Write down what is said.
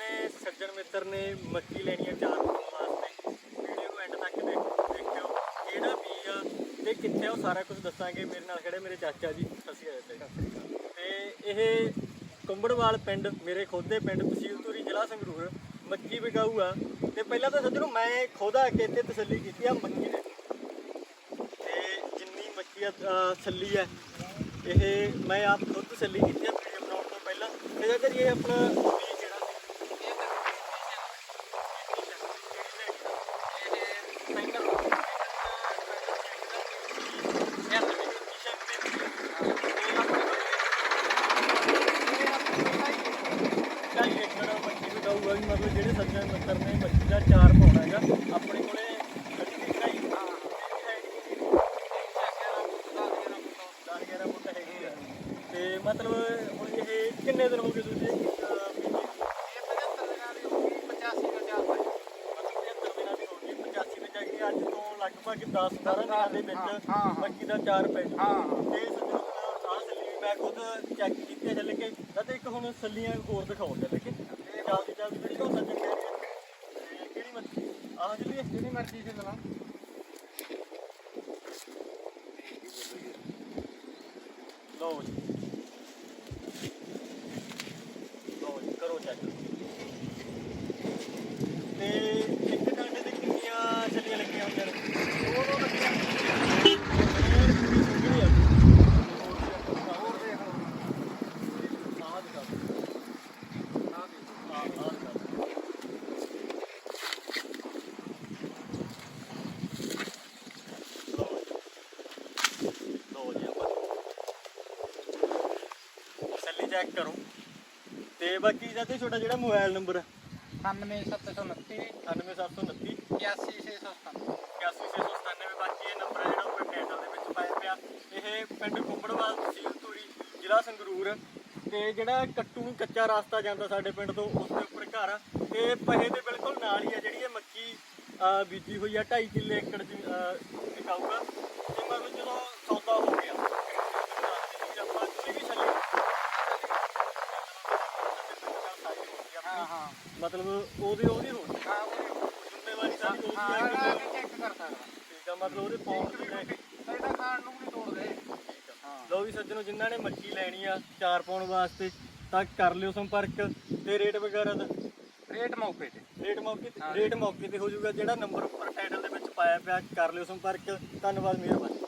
ਨੇ ਸੱਜਣ ਮਿੱਤਰ ਨੇ ਮੱਕੀ ਲੈਣੀ ਹੈ ਚਾਰ ਪਾਉਣ ਵਾਸਤੇ। ਵੀਡੀਓ ਐਂਡ ਤੱਕ ਦੇਖਿਓ। ਕਿਹੜਾ ਬੀਜ ਆ ਤੇ ਕਿੱਥੇ ਉਹ ਸਾਰਾ ਕੁਝ ਦੱਸਾਂਗੇ। ਮੇਰੇ ਨਾਲ ਖੜੇ ਮੇਰੇ ਚਾਚਾ ਜੀ। ਸਸੀ ਆ ਤੇ ਇਹ ਕੁੰਬੜਵਾਲ ਪਿੰਡ ਮੇਰੇ ਖੋਦੇ ਪਿੰਡ ਤਹਿਸੀਲ ਧੂਰੀ ਜ਼ਿਲ੍ਹਾ ਸੰਗਰੂਰ ਮੱਕੀ ਵਿਕਾਊ ਆ। ਤੇ ਪਹਿਲਾਂ ਤਾਂ ਸੱਜਣੋ ਮੈਂ ਖੋਦਾ ਕੇ ਤੇ ਤਸੱਲੀ ਕੀਤੀ ਆ ਮੱਕੀ ਨੇ ਤੇ ਜਿੰਨੀ ਮੱਕੀ ਆ ਛੱਲੀ ਆ ਇਹ ਮੈਂ ਆਪ ਖੁਦ ਤਸੱਲੀ ਕੀਤੀ ਆ ਵੀਡੀਓ ਬਣਾਉਣ ਤੋਂ ਪਹਿਲਾਂ। ਤੇ ਜੇਕਰ ਇਹ ਆਪਣਾ ਵਿਕਾਊਗਾ ਵੀ ਮਤਲਬ ਜਿਹੜੇ ਸੱਜਣ ਮਿੱਤਰ ਨੇ ਮੱਕੀ ਦਾ ਚਾਰ ਪਾਉਣਾ ਹੈਗਾ ਆਪਣੇ ਕੋਲੇ ਤੇ ਮਤਲਬ ਹੁਣ ਇਹ ਕਿੰਨੇ ਦਿਨ ਹੋ ਗਏ ਤੁਸੀਂ ਅਹ, ਬੀਜੀ ਨੂੰ? ਮਤਲਬ 75 ਦਿਨਾਂ ਦੀ ਹੋ ਗਈ 85 ਵਿੱਚ ਆ ਗਈ ਅੱਜ ਤੋਂ ਲਗਭਗ 10 12 ਦਿਨਾਂ ਦੇ ਵਿੱਚ। ਮੱਕੀ ਦਾ ਚਾਰ ਪੈ ਹਾਂ, ਤੇ ਸੱਜਣੋ ਮੈਂ ਖੁਦ ਚੈੱਕ ਕੀਤੀ ਚੱਲ ਕੇ ਅਤੇ ਇੱਕ ਹੁਣ ਸੱਲੀਆਂ ਹੋਰ ਦਿਖਾਓ ਚੱਲ ਕੇ ਜਲਦੀ ਜਲਦੀ ਵੀਡੀਓ ਸੱਜਣ ਕਹਿ ਰਹੀ ਹੈ ਤੇ ਕਿਹੜੀ ਮੱਛੀ ਆਹ ਜਿਹੜੀ ਹੈ ਜਿਹੜੀ ਮਰਜ਼ੀ ਤੇ ਲਵਾ ਲਓ ਜੀ ਲਓ ਜੀ ਕਰੋ ਚੈੱਕ ਤੇ ਇੱਕ ਡਾਂਡੇ ਤੇ ਕਿੰਨੀਆਂ ਛੱਲੀਆਂ ਲੱਗੀਆਂ ਹੁੰਦੀਆਂ ਨੇ ਉਹ ਉਹ ਲੱਗੀਆਂ ਇਹ ਪੂਰੀ ਸੁੰਗਣੀ ਆ ਹੋਰ ਦੇਖ ਲਓ ਆਹ ਦਿਖਾ ਦਿਓ। ਆਹ ਆਹ ਦਿਖਾ ਦਿਓ। ਲਓ ਜੀ ਲਓ ਜੀ ਆਪਾਂ ਸੱਲੀ ਚੈੱਕ ਕਰੋ। ਤੇ ਬਾਕੀ ਜਦ ਛੋਟਾ ਜਿਹੜਾ ਮੋਬਾਈਲ ਨੰਬਰ ਹੈ 98729 98729 81697 81697 ਬਾਕੀ ਇਹ ਨੰਬਰ ਹੈ ਜਿਹੜਾ ਉੱਪਰ ਟਾਈਟਲ ਦੇ ਵਿੱਚ ਪਾਇਆ ਪਿਆ। ਇਹ ਪਿੰਡ ਕੁੰਬੜਵਾਲ ਤਹਿਸੀਲ ਧੂਰੀ, ਜ਼ਿਲ੍ਹਾ ਸੰਗਰੂਰ। ਤੇ ਜਿਹੜਾ ਕੱਟੂ ਨੂੰ ਕੱਚਾ ਰਸਤਾ ਜਾਂਦਾ ਸਾਡੇ ਪਿੰਡ ਤੋਂ, ਉਸ ਦੇ ਉੱਪਰ ਘਰ ਤੇ ਪਹੇ ਦੇ ਬਿਲਕੁਲ ਨਾਲ ਹੀ ਆ ਜਿਹੜੀ ਇਹ ਮੱਕੀ ਬੀਜੀ ਹੋਈ ਆ 2.5 ਕਿੱਲੇ ਏਕੜ ਚ ਦਿਖਾਊਗਾ। ਤੇ ਮਤਲਬ ਜਦੋਂ ਸੌਦਾ ਹੋ ਗਿਆ ਆਪਾਂ ਕੋਈ ਵੀ ਛੱਲੀ ਹਾਂ ਹਾਂ ਮਤਲਬ ਉਹਦੇ ਉਹਦੀ ਹੋਣੀ। ਹਾਂ ਉਹ ਜ਼ਿੰਮੇਵਾਰੀ ਸਾਡੀ ਉਹਦੀ ਹਾਂ ਆ ਆ ਕਿ ਕੇ ਚੈੱਕ ਕਰ ਸਕਦਾ। ਠੀਕ ਆ ਮਤਲਬ ਉਹਦੇ ਇੱਕ ਵੀ ਕਿੰਨੇ ਰੋਟੀ ਸਾਡਾ ਖਾਣ ਨੂੰ ਵੀ ਨਹੀਂ ਤੋੜਦੇ। ਹਾਂ। ਲੋ ਵੀ ਸੱਜਣੋ ਜਿਨ੍ਹਾਂ ਨੇ ਮੱਛੀ ਲੈਣੀ ਆ ਚਾਰ ਪਾਉਣ ਵਾਸਤੇ ਤਾਂ ਕਰ ਲਿਓ ਸੰਪਰਕ ਤੇ ਰੇਟ ਵਗੈਰਾ ਦਾ। ਰੇਟ ਮੌਕੇ ਤੇ। ਰੇਟ ਮੌਕੇ ਤੇ ਹਾਂ। ਰੇਟ ਮੌਕੇ ਤੇ ਹੋ ਜਾਊਗਾ ਜਿਹੜਾ ਨੰਬਰ ਉੱਪਰ ਟਾਈਟਲ ਦੇ ਵਿੱਚ ਪਾਇਆ ਪਿਆ ਕਰ ਲਿਓ ਸੰਪਰਕ। ਧੰਨਵਾਦ ਮਿਹਰਬਾਨੀ।